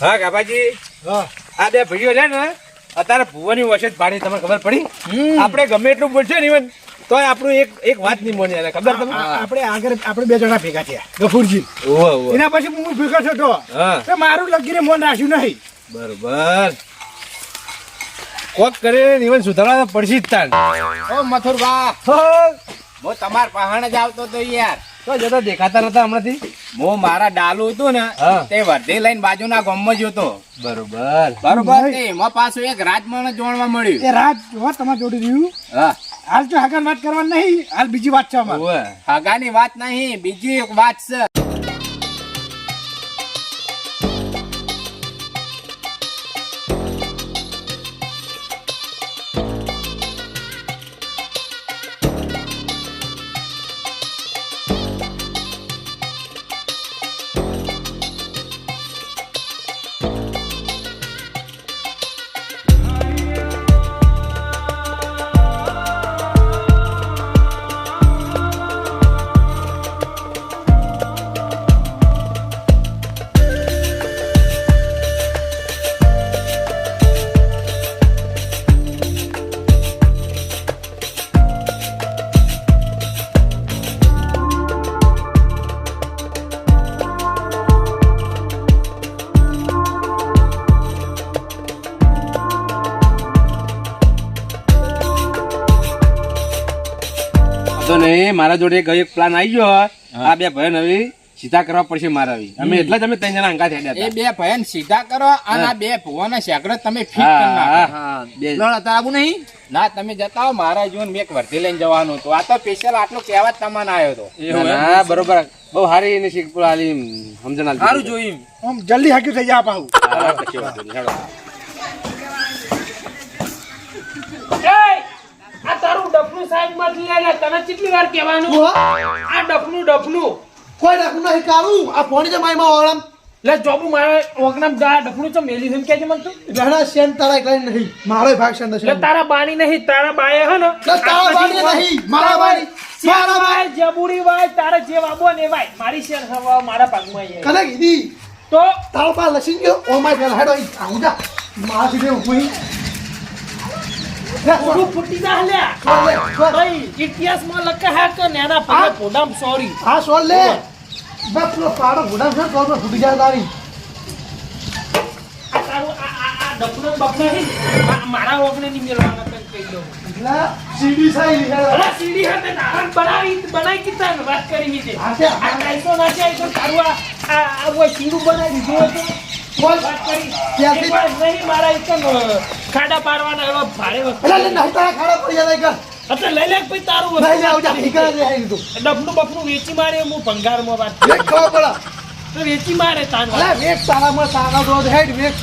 હા કાપાજી હા. આ બે ભાઈઓ છે ને અત્યારે ભુવાની જ પાડી તમને ખબર પડી? આપણે ગમે એટલું બોલશે ને ઇવન તો આપણું એક એક વાત નહીં મોની એને ખબર તમને? આપણે આગળ આપણે બે જણા ભેગા થયા ગફુરજી. એના પછી હું ભેગો હા. તો મારું લગીને મન રાખ્યું નહીં. બરોબર. કોક કરે ઈવન સુધારવા પડશે જ તાન ઓ મથુર બા હું તમાર પહાણ જ આવતો તો યાર. તો જતા દેખાતા નતા હમણાંથી. હું મારા ડાલુ હતું ને. તે વર્ધી લઈને બાજુના ગામમાં જ હતો બરોબર. બરોબર એમાં પાછું એક રાજમણ જોણવા મળ્યું. એ રાજ જો તમારે જોડી રહ્યું. હા. હાલ તો હાગન વાત કરવાની નહીં હાલ બીજી વાત છે અમારે. ઓવે. વાત નહીં બીજી એક વાત છે. મારા જોડે એક પ્લાન આવી ગયો આ બે ભાઈ નવી સીધા કરવા પડશે મારા અમે એટલા જ અમે ત્રણ જણા અંકા થયા એ બે ભયન સીધા કરો અને આ બે ભુવાના શેકડો તમે ફિટ કરી નાખો. બે. ના તમે જતા હો મારા જીવન મેં એક વર્ધી લઈને જવાનું હતું. આ તો સ્પેશિયલ આટલું કહેવા જ તમને આવ્યો હતો. હા બરોબર. બહુ સારી એની શીખ આલી સમજણ સારું જોયું જલ્દી હાક્યું થઈ જાય પાહું હા, કશી વાંધો નહીં, હેડો. આ તારું ડફનું સાહેબમાંથી આવ્યા તને કેટલી વાર કહેવાનું? આ ડફનું ડફનું. કોઈ ડફનું નહીં કાળું. આ ફોન છે મારી માં ઓળમ. લે જોબુ મારા ઓગનામ જા ડફનું છે મેલી છે કેજે મન તું. રહેણા શેન તારા એકલા નહીં. મારો ભાગ છે અંદર તારા બાણી નહીં તારા બાએ હે ને? તારા બાણી નહીં, મારા બાણી, મારા બાય જબુડી વાય તારે જે વાબો ને વાય. મારી શેર હવા મારા પાગમાં આવી કને કીધી? તો? તારા પા લસીન ગયો? ઓ માય ગોડ હેડો આવું જા. મારા સીધે છોડ, થોડું ફૂટી જા લ્યા છોડ લે, છોડ. ભાઈ ઇતિહાસમાં લખે હે કે નેના પગે પોડામ સોરી. હા છોડ લે. બસ પેલો પાડો ઘોડા છે તો ફૂટી જાય તારી. આ તારું આ આ આ ડફનો બફનો હે ને, આ મારા ઓગણે ની મેળવાના સીડી સાઈ અરે સીડી hatte નારાયણ બનાવી બનાવી કીધા વાત કરી છે છે. આ કાયસો નાખ્યા એટલે તારું આ આ આ બનાવી દીધું હતું. વાત ખાડા પાડવાના એવા ભારે લે તારા ખાડા પડી જાય લઈ લે ભાઈ તારું લે વસ્તુ જા લે ડબનું બફનું વેચી મારે હું ભંગારમાં વાત વેક ખબર તો વેચી મારે તાન અલા વેક તારામાં તારા દોડ હેડ વેક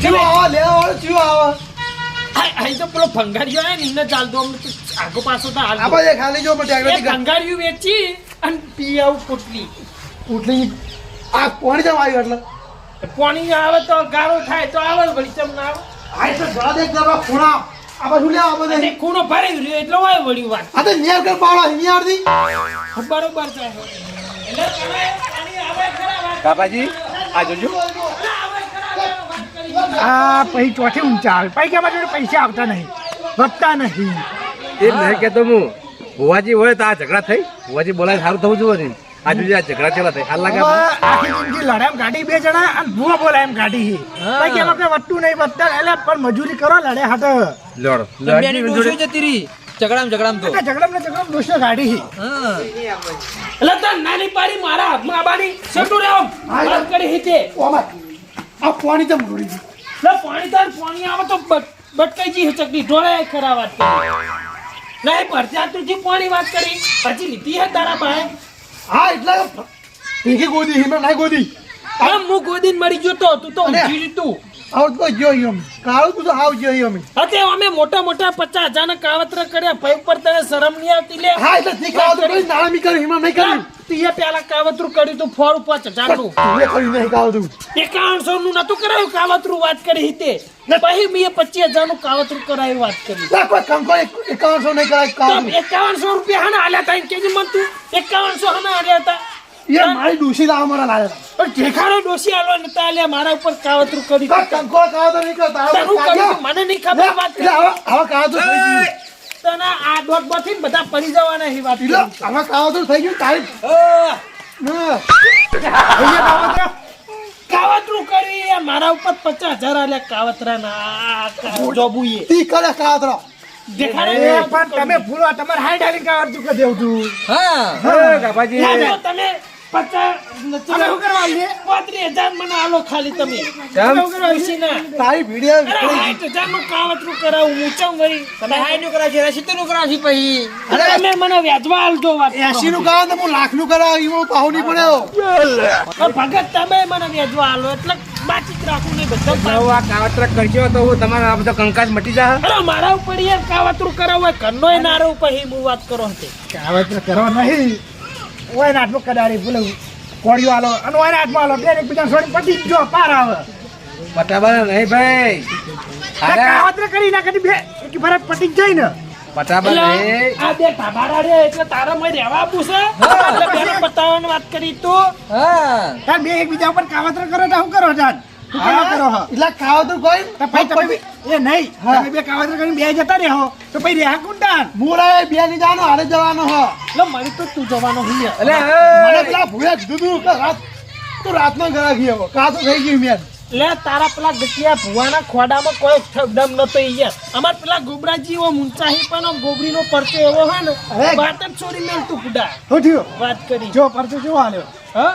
ચીવ આવા ચીવ આવા. અહીં તો પેલો ભંગારીયો આય ને એને ચાલતો અમને તો આગો પાછો તો હાલ. આપણે ખાલી જો એ આગળ ભંગારીયું વેચી અને પી આવું પોટલી ઉઠલી આ કોણ જવા આવ્યું એટલે? પાણી આવે તો ગારો થાય તો આવે વળી ચમ ના આવે. આ તો જવા દે કરવા ખૂણા. આ બધું લે આ બધે ખૂણો ભરી રહ્યો એટલે હોય વળી વાત. આ તો ન્યાર કર પાવડા અહીંયા આરતી બરોબર છે. એટલે તમે પાણી આવે ખરા વાત. કાપાજી આ જોજો. આવે ખરા વાત કરી આ પછી ચોથી ઊંચા આવે. પછી કે અમારા જોડે પૈસા આવતા નહીં? વધતા નહીં. એ નહીં કહેતો હું ભુવાજી હોય તો આ ઝઘડા થઈ. ભુવાજી બોલાય સારું થવું જોઈએ ને જે ઝઘડા ચેલા થાય હાલ લાગે આખી જિંદગી લડામ ગાડી બે જણા અને ભૂવા બોલાય એમ ગાડી છે. પછી કે એમાં કઈ નહીં વધતા એટલે પણ મજૂરી કરો લડે હાટે લડ લડો જતી રહી ઝઘડામ ઝઘડામ તો ઝઘડામ ને ઝઘડામ દોસ્તો ગાડી છે એટલે તો નાની પાડી મારા હાથમાં આબાની સટુ રે આમ વાત કરી હિતે ઓમાં આ પાણી તો રોડી ગયું લે પાણી તાર પાણી આવે તો બટ- બટકાઈ જી ચકડી ઢોળાય ખરા વાત કરી નહીં ભરતા તું જે પાણી વાત કરી પછી લીધી હે તારા પાસે હા એટલે ભીખી ગોદી હિમે નાઈ ગોદી આમ હું ગોદીન મરી ગયો તો તું તો અરે. ઊંઘી તું આવ તો અમે કાળું તું તો આવ ગયો અમે અતે અમે મોટા મોટા પચાસ હજાર ના કાવતરા કર્યા. ભાઈ ઉપર તને શરમ નહીં આવતી લે. હા એટલે ઠીક આવ તો કોઈ નાળમી કરી હિમે નહીં કરી. તીએ પેલા કાવતરું કર્યું તું ફોર પાંચ હજારનું તું. કરી નહીં કાવ એકાવનસો નું નતું કરાયું કાવતરું વાત કરી હિતે. પછી મેં પચીસ હજારનું કાવતરું કરાયું વાત કરી. કોઈ એકાવનસો નહીં કરાય કાવ એકાવનસો રૂપિયા ને આલ્યા હતા કેજી મન તું. એકાવનસો હના આલ્યા હતા એ મારી ડૂસી લાવો મારા લાવે પણ ઠેકાણો ડોસી આલો નતા આલ્યા મારા ઉપર કાવતરું કરી તો કંકો કાવો તો નહીં તારું કર્યું મને નહીં ખબર વાત એટલે હવે હવે કાવો થઈ ગયું. તને આ ડોટ બથી બધા પડી જવાના હી વાત એટલે. હવે કાવો થઈ ગયું તારી કાવતરું. કરી મારા ઉપર પચાસ હજાર આલ્યા કાવતરા ના જોબુએ. તી કરે કાવો તો દેખાડે એ પણ તમે ભૂલો તમારે હાઈ ડાલી કાવડતું કરી દેવું છું હા. હા, ગાભાજી તમે પછી. ભગત તમે મને વ્યાજવા આલો એટલે બાકી રાખું નહીં બધા. આ કાવતરા કરશો તો હું તમારા આ બધો કંકાસ મટી જા અરે મારા ઉપર યાર કાવતરું કરાવ હોય ઘરનોય નારો ઉપર હી હું વાત કરો હતી. કાવતરું કરવા નહીં. ઓય આટલું કડાડી ભૂલે કોળિયો આલો. અને ઓય હાથમાં આલો. બે એકબીજા છોડી પટી જ જો પાર આવે. પટાબા નહીં ભાઈ. કાવતરે અરે ના કરી નાખી બે. એક ફરક પટી જાય ને. નહીં આ બે ટાબાડા રે એટલે તારા મય રહેવા આપું છે? એટલે બેને પતાવવાની વાત કરી તો. હા. તાર બે એકબીજા ઉપર કાવતરે કરો તો શું કરો કરો હો એટલે કાવો તો કોઈ તો પછી તમે એ નહીં તમે બે કાવતરું કરીને બે જતા રહો. તો પછી રહ્યા કુંડાન. મુરાએ બે ની જાનો હારે જવાનો હો. એટલે મારી તો તું જવાનો હું એટલે મને પેલા ભૂયા કીધું કે રાત તું રાતનો ઘરા ગયો કા તો થઈ ગયું મેં. એટલે તારા પેલા ગટિયા ભુવાના ખોડામાં કોઈ દમ નતો યાર અમાર પેલા ગોબરાજી એવો મુંચાહી પણ ગોબરીનો પરચો એવો હોય ને. વાત જ છોડી મેલ તું કુડા વાત કરી. જો પરચો જો આલ્યો. હા?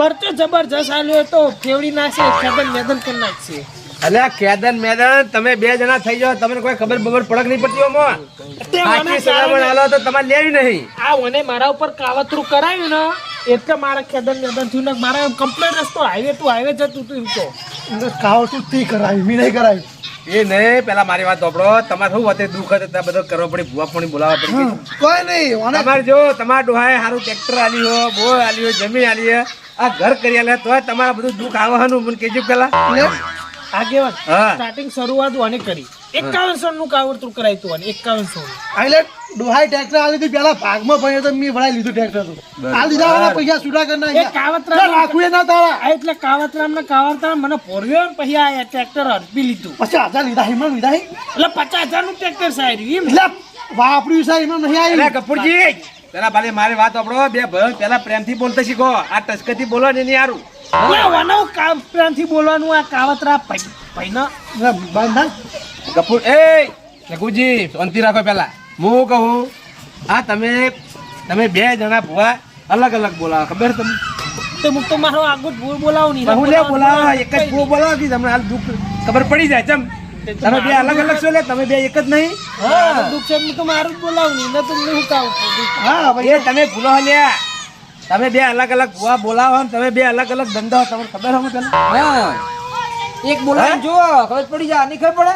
પરચો જબરજસ્ત આલ્યો તો ફેવડી નાખશે ખેદન મેદન કરી નાખશે. અલ્યા કેદન મેદન તમે બે જણા થઈ જાઓ તમને કોઈ ખબર બબર પડક નહીં પડતી ઓમો તે સલામણ આલો તો તમારે લેવી નહીં. આ મને મારા ઉપર કાવતરું કરાયું ને એટલે મારા ખેદન મેદન થયું ને મારા કમ્પ્લેટ રસ્તો હાઈવે ટુ હાઈવે જતું હતું એમ તો. કાવતરું તું કરાવી મી નહીં કરાવી. એ નહીં પેલા મારી વાત સાંભળો. તમારે શું વાતે દુઃખ હતું ત્યાં બધો કરવો પડી ભૂવા પણ બોલાવવા પડે કોઈ નહીં તમારે જો તમારા ડોહાએ સારું ટ્રેક્ટર આલી હો બો આલી હો જમીન આલી આ ઘર કરી આલે તોય તમારા બધું દુઃખ આવવાનું મને કહેજો પેલા. આગેવાન. સ્ટાર્ટિંગ શરૂઆત વાને કરી. એકાવનસો નું કાવડતું કરાયું તું અને એકાવનસો નું આઈલે ડોહાઈ ટ્રેક્ટર આ હતી. પેલા ભાગમાં ભણ્યો તો મેં ભણાઈ લીધું ટ્રેક્ટર તો. આ લીધા વાળા પૈસા સુડા કરી એ નાખ્યા કાવતરા રાખવું ના તારા. આ એટલે કાવતરામ ને કાવતરામ મને પોરવ્યો ને પછી આ ટ્રેક્ટર હડપી લીધું. પચાસ હજાર લીધા હિમણ લીધા એટલે પચાસ હજારનું ટ્રેક્ટર સાહેબ એમ. એટલે વાપર્યું સાહેબ એમાં નહીં આવ્યું. આવી કપૂરજી પેલા ભાઈ મારી વાત આપડો બે ભાઈ પેલા પ્રેમથી બોલતા શીખો. આ ટચકથી બોલો ને નહીં હારું. વનવ કાવતરાથી બોલવાનું આ કાવતરા ભાઈના બંધન કપૂર એ કપૂરજી શાંતિ રાખો પેલા. હું કહું આ તમે તમે બે જણા ભુવા અલગ અલગ બોલાવો ખબર તમને? તો હું તો મારો આગળ ભૂલ બોલાવું નહીં હું લે બોલાવો એક જ ભૂવો બોલાવો કે તમને હાલ દુઃખ ખબર પડી જાય ચમ. તમે બે અલગ અલગ છો એટલે તમે બે એક જ નહીં? હા દુઃખ છે હું તો મારું જ બોલાવું નહીં ન તો હું કહું હા ભાઈ એ તમે ભૂલો લ્યા. તમે બે અલગ અલગ ભુવા બોલાવો તમે બે અલગ અલગ ધંધો તમને ખબર હોય તમને હા. એક બોલાવી જો ખબર પડી જાય નહીં ખબર પડે?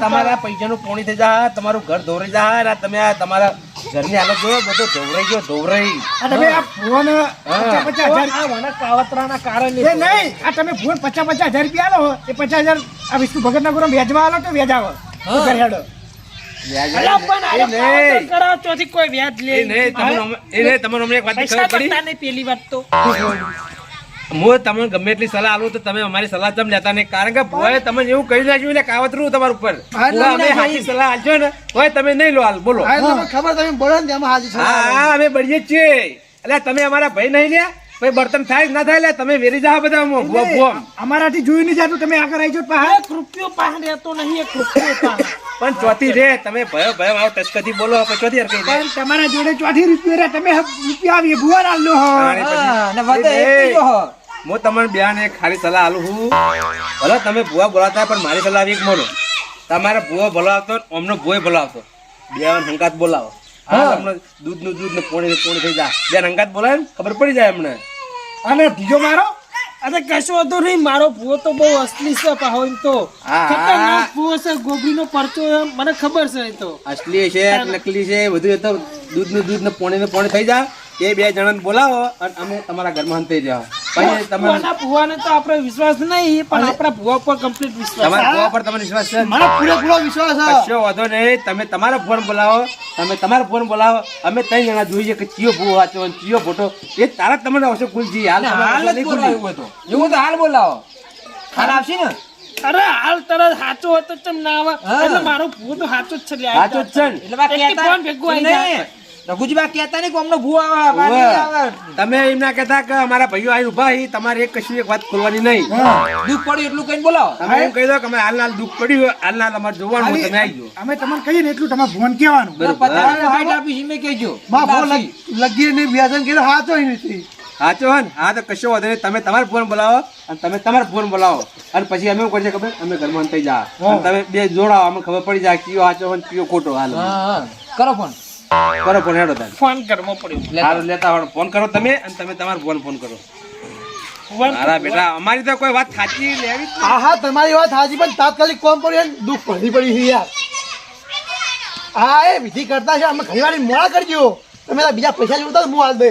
તમારા પૈસાનું પોણી થઈ જાય તમારું ઘર ધોરાઈ જાય તમે આ તમારા ઘરની હાલત જોયો બધો ધોવરાઈ ગયો ધોવરાઈ. આ તમે આ ફોન પચાસ પચાસ હજાર આ વના કાવતરાના કારણે એ નહીં આ તમે ફોન પચાસ પચાસ હજાર રૂપિયા આલો એ પચાસ હજાર આ વિષ્ણુ ભગત ના ગુરુ વ્યાજમાં આલો તો વ્યાજ આવો? ઘર હેડો. હું? તમને ગમે એટલી સલાહ આલું તો તમે અમારી સલાહ તમે લેતા નહીં. કારણ કે ભોએ તમે એવું કહી નાખ્યું એટલે કાવતરું તમારા ઉપર. અમે સાચી સલાહ આલજો ને તોય તમે નહીં લો હાલ બોલો. હા એટલે મને ખબર તમે બોલો ને તેમાં હાજી હા હા અમે બળીએ છીએ. એટલે તમે અમારા ભાઈ નહીં લ્યા. ભાઈ બર્તન થાય ના થાય લે તમે વેરી જાઓ બધા. અમારાથી જોયું નહીં જાતું તમે આગળ આવી જાઓ પા એક રૂપિયો રહેતો નહીં એક રૂપિયો પણ ચોથી રે તમે ભયો ભયો આવો ટચકથી બોલો પછી ચોથી હરકઈ. પણ તમારા જોડે ચોથી રૂપિયા રે તમે રૂપિયા આવીએ ભુવા આલો હો. અને ને વધે એક હો. હું તમને બેન એક ખાલી સલાહ આલું છું. ભલે તમે ભૂવા બોલાવતા પણ મારી સલાહ આવી એક મળો તમારે ભૂવો આવતો અમનો ભૂવો બોલાવતો બે હંકાત બોલાવો. હા તમને દૂધનું દૂધ ને પોણી પોણી થઈ જાય. બે હંકાત બોલાવે ને ખબર પડી જાય એમને અને બીજો મારો? અરે કશો વાંધો નહીં મારો ભૂવો તો બહુ અસલી છે પાહો એમ તો. ખતરનાક ભૂવો છે ગોબરીનો પરચો મને ખબર છે એ તો. અસલી છે નકલી છે બધું એ તો દૂધનું દૂધ ને પોણે ને પોણે થઈ જાય એ બે જણાને બોલાવો અને અમે તમારા ઘરમાં થઈ જાઓ. પછી તમે ભુવાને તો આપણે વિશ્વાસ નહીં પણ આપણા ભુવા પર કમ્પ્લીટ વિશ્વાસ. તમારા ભુવા પર તમને વિશ્વાસ છે? મને પૂરેપૂરો વિશ્વાસ છે. કશો વાંધો નહીં. તમે તમારો ફોન બોલાવો. તમે તમારો ફોન બોલાવો. અમે ત્રણ જણા જોઈએ કે ચિયો ભૂવો વાંચો અને ચિયો ફોટો એ તારા તમને આવશે હાલ હાલ જ બોલાવો એવું તો. એવું તો હાલ બોલાવો. હાલ આવશે ને? અરે હાલ તરત સાચો હતો ચમ ના આવે. એટલે મારો ભૂવો તો સાચો જ છે સાચો જ છે એટલે બા એકથી કહેતા ફોન ભેગું આવી જાય. રઘુજીબા કહેતા નહીં કે અમને ભૂ આવે આવે. તમે એમ ના કહેતા કે અમારા ભાઈઓ આવી ઊભા અહીં તમારે એક કશું એક વાત ખોલવાની નહીં. દુઃખ પડ્યું એટલું કઈ બોલાવો. તમે એમ કહી દો કે અમે હાલ હાલ દુઃખ પડ્યું હાલ હાલ અમારે જોવાનું તમે આવી અમે તમને કહીએ ને એટલું તમારે ફોન કહેવાનું. બરોબર. પચાસ હાઈટ આપીશ મેં કહેજો. માં ફોન લગીએ ને વ્યાજન કર્યો હાચો નથી સાચો હે ને? હા તો કશો વાંધો નહીં. તમે તમારો ફોન બોલાવો અને તમે તમારો ફોન બોલાવો. અને પછી અમે શું કરીએ ખબર? અમે ઘરમાં થઈ જા. તમે બે જોડાવો અમે ખબર પડી જાય કયો સાચો હોય કયો ખોટો હાલ. હા હા. કરો ફોન. કરો ફોન હેડો તમે ફોન ઘરમાં પડ્યો. હાલ લેતા આવડો ફોન કરો તમે અને તમે તમારો ફોન ફોન કરો. મારા બેટા અમારી તો કોઈ વાત સાચી લેવી હા હા તમારી વાત સાચી પણ તાત્કાલિક કોમ પડી દુઃખ પડી પડી છે યાર. હા એ વિધિ કરતા છે અમે ઘણી વાર મોડા કરજો. તમે બીજા પૈસા જોતા તો હું હાલ દે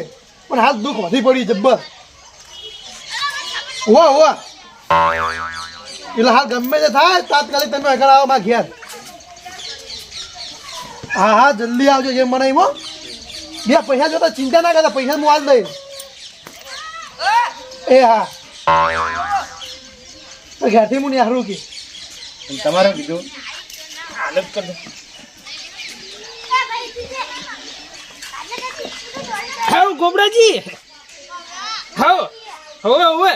પણ હાલ દુઃખ વધી પડી જબ્બર ઓ ઓ એટલે હાલ ગમે તે થાય તાત્કાલિક તમે આગળ આવો માં ઘેર. હા હા જલ્દી આવજો જે મને એવો હો. બે પૈસા જોતા ચિંતા ના કરતા પૈસા હું આજ દઈશ એ હા. તો ઘેરથી હું નિહારું કે. તમારે કીધું હાલત કર દો. હા ગોબરાજી હાવ હવે હવે.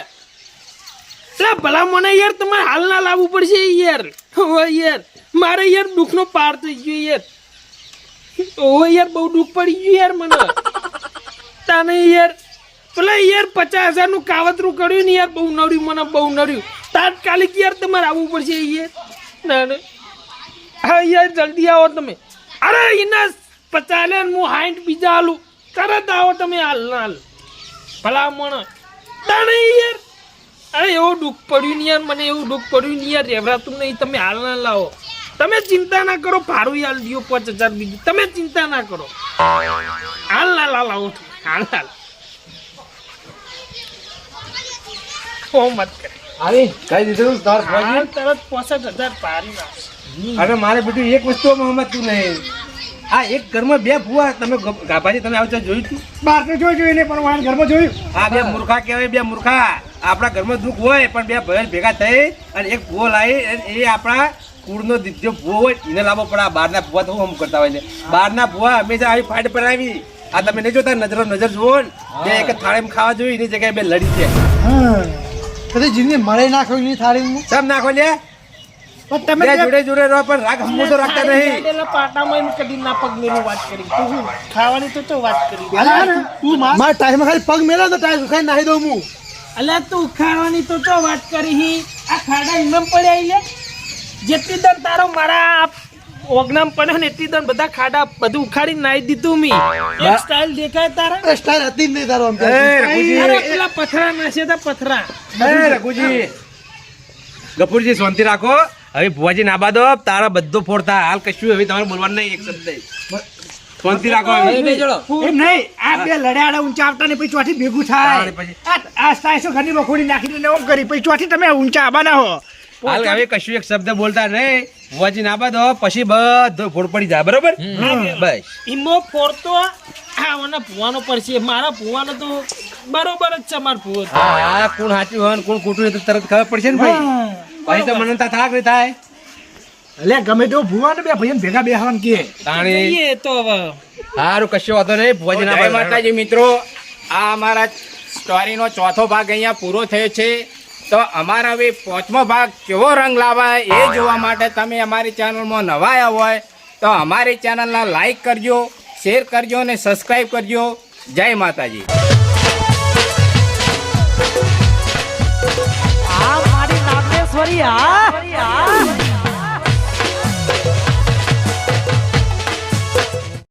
લે ભલા મને યાર તમારે હાલ ના લાવવું પડશે યાર. હવે યાર. મારે યાર દુઃખનો પાર થઈ ગયો યાર. હવે યાર, બહુ દુઃખ પડી ગયું યાર મને. તાને યાર પેલા યાર પચાસ હજારનું કાવતરું કર્યું ને યાર, બહુ નડ્યું, મને બહુ નડ્યું. તાત્કાલિક યાર તમારે આવવું પડશે યાર. ના ના. હા યાર, જલ્દી આવો તમે. અરે એના પચાસ હું હાઈટ બીજા હાલું. તરત આવો તમે હાલ ના હાલ. ભલા મણ તાણે યાર. અરે, એવું દુઃખ પડ્યું ને યાર, મને એવું દુઃખ પડ્યું ને યાર, રેવરાતું નહીં, તમે હાલ ના લાવો તમે ચિંતા ના કરો ભાડું હાલ દિયો પાંચ હજાર બીજું. તમે ચિંતા ના કરો. હાલ લાલ હાલ આવો. હાલ હાલ. ઓ મત કરે. આવી કઈ દીધું તમારે ફોન તરત પોસઠ હજાર પારી નાખશે. અરે મારે બેટું એક વસ્તુમાં હમતું નહીં. આ એક ઘરમાં બે ભૂવા તમે ગાભાજી તમે આવતા જોયું તું? બહાર તો જોઈ જોઈને પણ ઘરમાં જોયું. આ બે મૂર્ખા કહેવાય બે મૂર્ખા. આપણા ઘરમાં દુઃખ હોય પણ બે ભાઈ ભેગા થઈ અને એક ભૂવો લાવી અને એ આપણા કુળનો દીધો ભૂવો હોય એને લાવવો પડે. આ બહારના ભૂવા તો શું કરતા હોય છે. બહારના ભૂવા હંમેશા આવી ફાટ પર આવી. આ તમે નહીં જોતા? નજરો નજર જુઓ ને. એક થાળીમાં ખાવા જોઈએ એની જગ્યાએ બે લડી છે. કદી જિંદગી મળે નાખો ખાવી નહીં થાળી હું સબ નાખો લે પણ તમે જોડે જોડે રહો પણ રાગ હમું તો રાખતા નહીં. પાટામાં કદી ના પગલેલું વાત કરી. તું ખાવાની તો તો વાત કરી. તું મારા ખાલી પગ મેળો તો ટાઈમ ખાઈ નાહી દઉં હું. અલ્યા તું ખાવાની તો તો વાત કરી હી. આ ખાડા ઇનામ પડ્યા લે જેટલી દર તારો મારા ઓગનામ પડ્યો ને એટલી દર બધા ખાડા બધું ઉખાડી નાઈ દીધું મી. એક સ્ટાઇલ દેખાય તારા? સ્ટાઈલ હતી જ નહીં તારો અરે પેલા પથરા નાશે તા પથરા. એ રઘુજી. ગફુરજી શાંતિ રાખો. હવે ભુવાજી ના બાદો તારા બધો ફોડતા હાલ કશું હવે તમારે બોલવાનું નહીં એક શબ્દ. શાંતિ રાખો એમ નહીં. આ બે લડ્યાડા ઊંચા આવતા ને પછી ચોથી ભેગું થાય. પછી. આ આ સાયસો ઘરની બખોડી નાખીને ઓમ કરી. પછી ચોથી તમે ઊંચા આવવાના હો. હાલ હવે કશું એક શબ્દ બોલતા નહીં. વજી ના બાદ પછી બધો ફોડ પડી જાય. બરોબર? બસ. ઈમો ફોડ તો આવાના ભુવાનો પડશે. મારા ભુવાનો તો બરોબર જ છે મારા ભુવો. હા કોણ સાચું હોય કોણ ખોટું તો તરત ખબર પડશે ને ભાઈ. પછી તો મને થાક નહીં થાય. એટલે ગમે તેવો ભુવાનો ને બે ભાઈ ભેગા બેહવાનું કે. તાણી. તો હવે. સારું કશો વાંધો નહીં. ભુવાજી ના માતાજી મિત્રો. આ અમારા સ્ટોરીનો ચોથો ભાગ અહીંયા પૂરો થયો છે. તો અમારા હવે પાંચમો ભાગ કેવો રંગ લાવાય એ જોવા માટે તમે અમારી ચેનલમાં નવાયા હોય તો અમારી ચેનલને લાઈક કરજો શેર કરજો અને સબસ્ક્રાઈબ કરજો. જય માતાજી. આ મારી નાગેશ્વરી આ